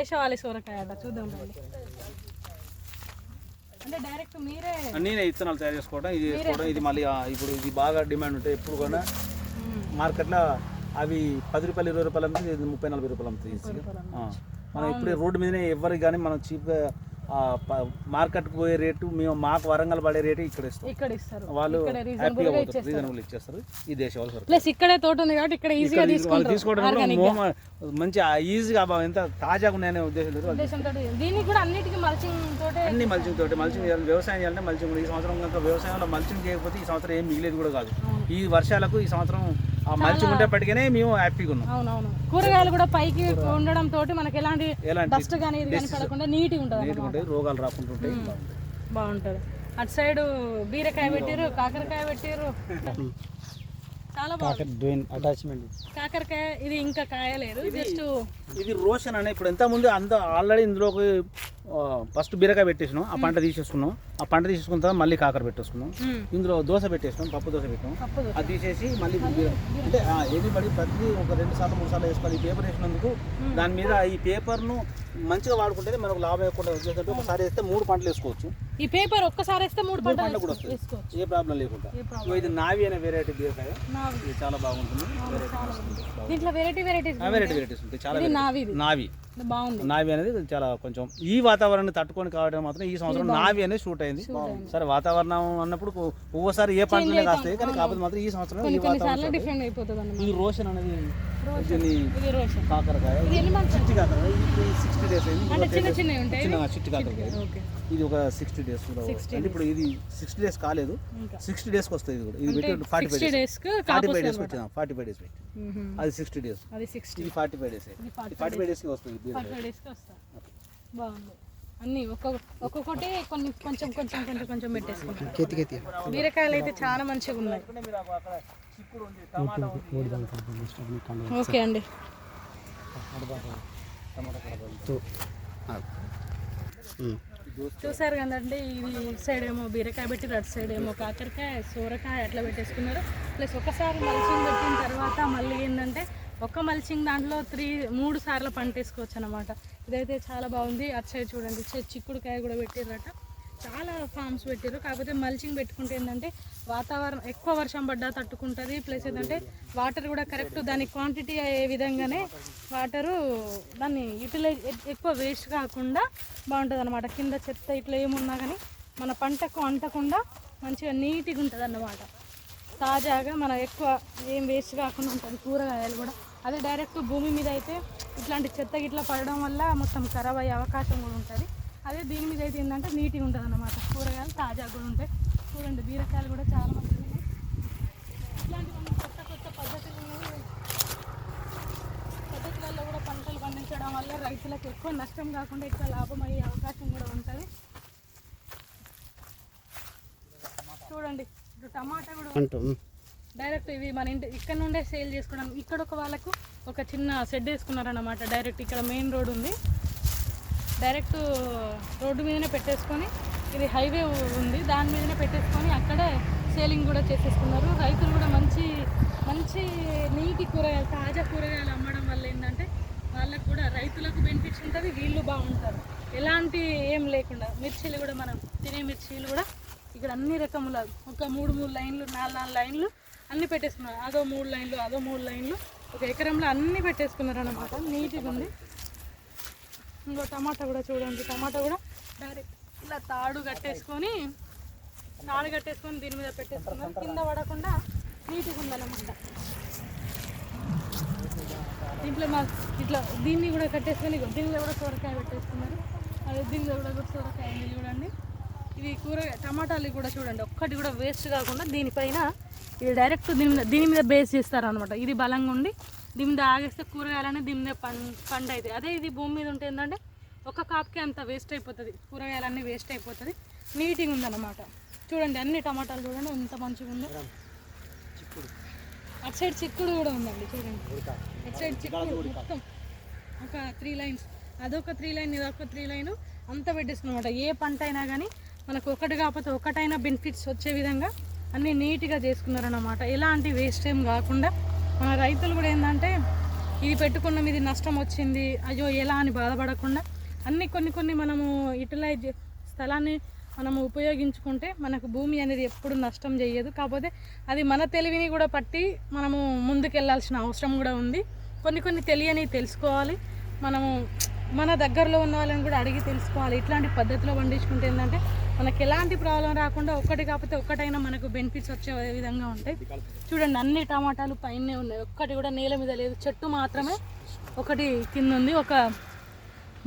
దేశవాళి సొరకాయ అట చూద్దాం అంటే డైరెక్ట్ మీరే నేనే ఇత్తనాలు తయారు చేసుకోవడం ఇది చేసుకోవడం ఇది మళ్ళీ ఇప్పుడు ఇది బాగా డిమాండ్ ఉంటాయి ఎప్పుడు కూడా మార్కెట్లో అవి పది రూపాయలు ఇరవై రూపాయలు అమ్మితే ముప్పై నలభై రూపాయలు అమ్ముతుంది. మనం ఇప్పుడు రోడ్డు మీదనే ఎవరికి కానీ మనం చీప్గా మార్కెట్కి పోయే రేటు మేము మాకు వరంగల్ పడే రేటు ఇక్కడ ఇస్తాం. ఇక్కడ ఇస్తారు. వాళ్ళు హ్యాపీగా పోతారు ఇచ్చేస్తారు. రీజనబుల్ ఇచ్చేస్తారు. ఈ సరుకు ప్లస్ ఇక్కడే తోట ఉంది కాబట్టి ఇక్కడ ఈజీగా తీసుకుంటారు. తీసుకోవడం మంచి ఈజీగా ఎంత తాజాగా ఉన్నాయనే ఉద్దేశం లేదు దీనికి కూడా అన్నిటికీ మల్చింగ్ తోటే అన్ని మల్చింగ్ తోటి. మల్చింగ్ చేయాలి వ్యవసాయం చేయాలంటే మల్చింగ్ ఈ సంవత్సరం కనుక వ్యవసాయంలో మల్చింగ్ చేయకపోతే ఈ సంవత్సరం ఏం మిగిలేదు కూడా కాదు. ఈ వర్షాలకు ఈ సంవత్సరం ఉండేప్పటికనే మేము హ్యాపీగా ఉన్నాం. అవునవును. కూరగాయలు కూడా పైకి ఉండడం తోటి మనకి ఎలాంటి డస్ట్ కానీ ఇది కానీ పడకుండా నీట్గా ఉంటుంది నీట్గా ఉంటాయి రోగాలు రాకుంటుంటాయి బాగుంటాయి బాగుంటుంది. అటు సైడ్ బీరకాయ పెట్టారు కాకరకాయ పెట్టారు చాలా బాగుంది. డూయింగ్ అటాచ్మెంట్ కాకరకాయ ఇది ఇంకా కాయలేదు జస్ట్ ఇది రోషన్ అనే ఇప్పుడు ఎంత ముందు అంత ఆల్రెడీ ఇందులోకి ఫస్ట్ బీరకాయ పెట్టేసినాం ఆ పంట తీసేసుకున్నాం. ఆ పంట తీసేసుకున్న తర్వాత మళ్ళీ కాకర పెట్టేసుకున్నాం. ఇందులో దోశ పెట్టేసినాం పప్పు దోశ పెట్టాం. అది తీసేసి మళ్ళీ అంటే ఏది పడి ప్రతి ఒక రెండు సార్లు మూడు సార్లు వేసుకోవాలి ఈ పేపర్ వేసినందుకు. దాని మీద ఈ పేపర్ను మంచిగా వాడుకుంటే మనకు లాభం ఎక్కువ వచ్చేటట్టు ఒకసారి వేస్తే మూడు పంటలు వేసుకోవచ్చు. ఈ పేపర్ ఒక్కసారి వేస్తే మూడు పంటలు కూడా వస్తాయి. ఏ ప్రాబ్లం లేకుండా. ఇది నావి అనే వెరైటీ బీరకాయ ఇది చాలా బాగుంటుంది. దీంట్లో వెరైటీ వెరైటీస్ వెరైటీ వెరైటీస్ ఉంటాయి. చాలా. నావి నావి. బాగుంది. నావి అనేది చాలా కొంచెం ఈ వాతావరణాన్ని తట్టుకొని కావడం మాత్రం ఈ సంవత్సరం నావి అనేది షూట్ అయింది. సరే వాతావరణం అన్నప్పుడు ఒక్కోసారి ఏ పంటలే కాస్తాయి కానీ కాకపోతే మాత్రం ఈ సంవత్సరం ఈ వాతావరణం ఈ రోషన్ అనేది కాకరకాయ. సిక్స్టీ డేస్ చిన్న చిట్టి కాకరకాయ. ఇది ఒక సిక్స్టీ డేస్ కూడా అంటే ఇప్పుడు ఇది సిక్స్టీ డేస్ కాలేదు. సిక్స్టీ డేస్కి వస్తుంది ఇది కూడా. ఇది పెట్టి forty five days forty five days వచ్చింది ఫార్టీ ఫైవ్ డేస్ పెట్టి అది సిక్స్టీ డేస్ ఇది forty five days forty five డేస్కి వస్తుంది. బాగుంది. అన్ని ఒక్కొక్క ఒక్కొక్కటి కొన్ని కొంచెం కొంచెం కొంచెం కొంచెం పెట్టేసుకుంటాం. బీరకాయలు అయితే చాలా మంచిగా ఉన్నాయి. ఓకే అండి. చూసారు కదండి ఇది ఇటు సైడ్ ఏమో బీరకాయ పెట్టి అటు సైడ్ ఏమో కాకరకాయ సోరకాయ అట్లా పెట్టేసుకున్నారు. ప్లస్ ఒకసారి మల్చింగ్ పెట్టిన తర్వాత మళ్ళీ ఏంటంటే ఒక్క మల్చింగ్ దాంట్లో త్రీ మూడు సార్లు పంట వేసుకోవచ్చు అనమాట ఇదైతే చాలా బాగుంది. అటు సైడ్ చూడండి చిక్కుడుకాయ కూడా పెట్టిర్రట. చాలా ఫామ్స్ పెట్టారు కాకపోతే మల్చింగ్ పెట్టుకుంటే ఏంటంటే వాతావరణం ఎక్కువ వర్షం పడ్డా తట్టుకుంటుంది. ప్లస్ ఏంటంటే వాటర్ కూడా కరెక్ట్ దాని క్వాంటిటీ అయ్యే విధంగానే వాటరు దాన్ని యూటిలైజ్ ఎక్కువ వేస్ట్ కాకుండా బాగుంటుంది అనమాట కింద చెత్త ఇట్లా ఏమున్నా కానీ మన పంటకు అంటకుండా మంచిగా నీట్గా ఉంటుంది అన్నమాట తాజాగా మన ఎక్కువ ఏం వేస్ట్ కాకుండా ఉంటుంది కూరగాయలు కూడా. అదే డైరెక్ట్ భూమి మీద అయితే ఇట్లాంటి చెత్త గిట్లా పడడం వల్ల మొత్తం ఖరాబ్ అయ్యే అవకాశం కూడా ఉంటుంది. అదే దీని మీద అయితే ఏంటంటే నీట్గా ఉంటుంది అన్నమాట. కూరగాయలు తాజాగా కూడా ఉంటాయి. చూడండి బీరకాయలు కూడా చాలా మంచిగా ఇట్లాంటి కొత్త కొత్త పద్ధతులు పద్ధతులలో కూడా పంటలు పండించడం వల్ల రైతులకు ఎక్కువ నష్టం కాకుండా ఎక్కువ లాభం అయ్యే అవకాశం కూడా ఉంటుంది. చూడండి ఇప్పుడు టమాటా కూడా ఉంటుంది డైరెక్ట్ ఇవి మన ఇంటి ఇక్కడ నుండే సేల్ చేసుకోవడం. ఇక్కడ ఒక వాళ్ళకు ఒక చిన్న షెడ్ వేసుకున్నారన్నమాట. డైరెక్ట్ ఇక్కడ మెయిన్ రోడ్ ఉంది. డైరెక్ట్ రోడ్డు మీదనే పెట్టేసుకొని ఇది హైవే ఉంది. దాని మీదనే పెట్టేసుకొని అక్కడే సేలింగ్ కూడా చేసేసుకున్నారు. రైతులు కూడా మంచి మంచి నీటి కూరగాయలు తాజా కూరగాయలు అమ్మడం వల్ల ఏంటంటే వాళ్ళకు కూడా రైతులకు బెనిఫిట్స్ ఉంటుంది వీళ్ళు బాగుంటారు. ఎలాంటి ఏం లేకుండా మిర్చీలు కూడా మనం తినే మిర్చీలు కూడా ఇక్కడ అన్ని రకముల ఒక మూడు మూడు లైన్లు నాలుగు నాలుగు లైన్లు అన్ని పెట్టేసుకున్నారు. అదో మూడు లైన్లు అదో మూడు లైన్లు. ఒక ఎకరంలో అన్ని పెట్టేసుకున్నారు అనమాట నీట్గా ఉంది. ఇంకో టమాటా కూడా చూడండి. టమాటా కూడా డైరెక్ట్ ఇలా తాడు కట్టేసుకొని తాడు కట్టేసుకొని దీని మీద పెట్టేసుకున్నారు. కింద పడకుండా నీట్గా ఉందన్నమాట. దీంట్లో మా ఇట్లా దీన్ని కూడా కట్టేసుకొని దీనిలో కూడా సొరకాయ పెట్టేసుకున్నారు. అదే దీనిలో కూడా కూడా సొరకాయ ఉంది చూడండి. ఇవి కూర టమాటాలు కూడా చూడండి ఒక్కటి కూడా వేస్ట్ కాకుండా దీనిపైన ఇది డైరెక్ట్ దీని మీద దీని మీద బేస్ చేస్తారు అనమాట ఇది బలంగా ఉండి దీని మీద ఆగేస్తే కూరగాయలనే దీని మీద పం పండు అవుతాయి అదే ఇది భూమి మీద ఉంటే ఏంటంటే ఒక కాపుకి అంత వేస్ట్ అయిపోతుంది. కూరగాయలన్నీ వేస్ట్ అయిపోతుంది. నీట్గా ఉందన్నమాట. చూడండి అన్ని టమాటాలు చూడండి ఎంత మంచిగా ఉందో. అటు సైడ్ చిక్కుడు కూడా ఉందండి చూడండి. అటు సైడ్ చిక్కుడు మొత్తం ఒక త్రీ లైన్స్ అదొక త్రీ లైన్ ఇదొక త్రీ లైన్ అంతా పెట్టేసుకున్నమాట. ఏ పంట అయినా కానీ మనకు ఒకటి కాకపోతే ఒకటైనా బెనిఫిట్స్ వచ్చే విధంగా అన్నీ నీట్గా చేసుకున్నారన్నమాట. ఎలాంటి వేస్ట్ ఏం కాకుండా మన రైతులు కూడా ఏంటంటే ఇది పెట్టుకున్నాం ఇది నష్టం వచ్చింది అయ్యో ఎలా అని బాధపడకుండా అన్ని కొన్ని కొన్ని మనము యూటిలైజ్ స్థలాన్ని మనము ఉపయోగించుకుంటే మనకు భూమి అనేది ఎప్పుడు నష్టం చేయదు. కాకపోతే అది మన తెలివిని కూడా పట్టి మనము ముందుకెళ్ళాల్సిన అవసరం కూడా ఉంది. కొన్ని కొన్ని తెలియని తెలుసుకోవాలి. మనము మన దగ్గరలో ఉన్న వాళ్ళని కూడా అడిగి తెలుసుకోవాలి. ఇట్లాంటి పద్ధతిలో పండించుకుంటే ఏంటంటే మనకి ఎలాంటి ప్రాబ్లం రాకుండా ఒక్కటి కాకపోతే ఒక్కటైనా మనకు బెనిఫిట్స్ వచ్చే విధంగా ఉంటాయి. చూడండి అన్ని టమాటాలు పైనే ఉన్నాయి. ఒక్కటి కూడా నేల మీద లేదు. చెట్టు మాత్రమే ఒకటి కింద ఉంది. ఒక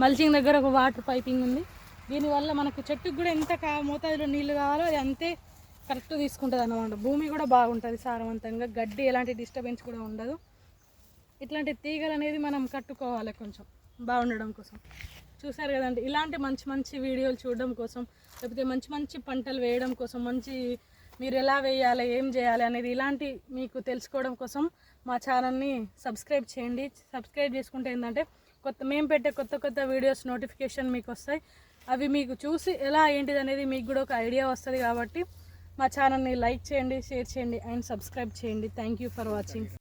మల్చింగ్ దగ్గర ఒక వాటర్ పైపింగ్ ఉంది. దీనివల్ల మనకు చెట్టుకు కూడా ఎంత కా మోతాదులో నీళ్ళు కావాలో అది అంతే కరెక్ట్ తీసుకుంటుంది అనమాట భూమి కూడా బాగుంటుంది సారవంతంగా. గడ్డి ఎలాంటి డిస్టర్బెన్స్ కూడా ఉండదు. ఇట్లాంటి తీగలు అనేది మనం కట్టుకోవాలి కొంచెం. బాగుండడం కోసం. చూసారు కదండి. ఇలాంటి మంచి మంచి వీడియోలు చూడడం కోసం లేకపోతే మంచి మంచి పంటలు వేయడం కోసం మంచి మీరు ఎలా వేయాలి ఏం చేయాలి అనేది ఇలాంటి మీకు తెలుసుకోవడం కోసం మా ఛానల్ని సబ్స్క్రైబ్ చేయండి. సబ్స్క్రైబ్ చేసుకుంటే ఏంటంటే కొత్త మేము పెట్టే కొత్త కొత్త వీడియోస్ నోటిఫికేషన్ మీకు వస్తాయి. అవి మీకు చూసి ఎలా ఏంటిది అనేది మీకు కూడా ఒక ఐడియా వస్తుంది కాబట్టి మా ఛానల్ని లైక్ చేయండి షేర్ చేయండి అండ్ సబ్స్క్రైబ్ చేయండి. Thank you for watching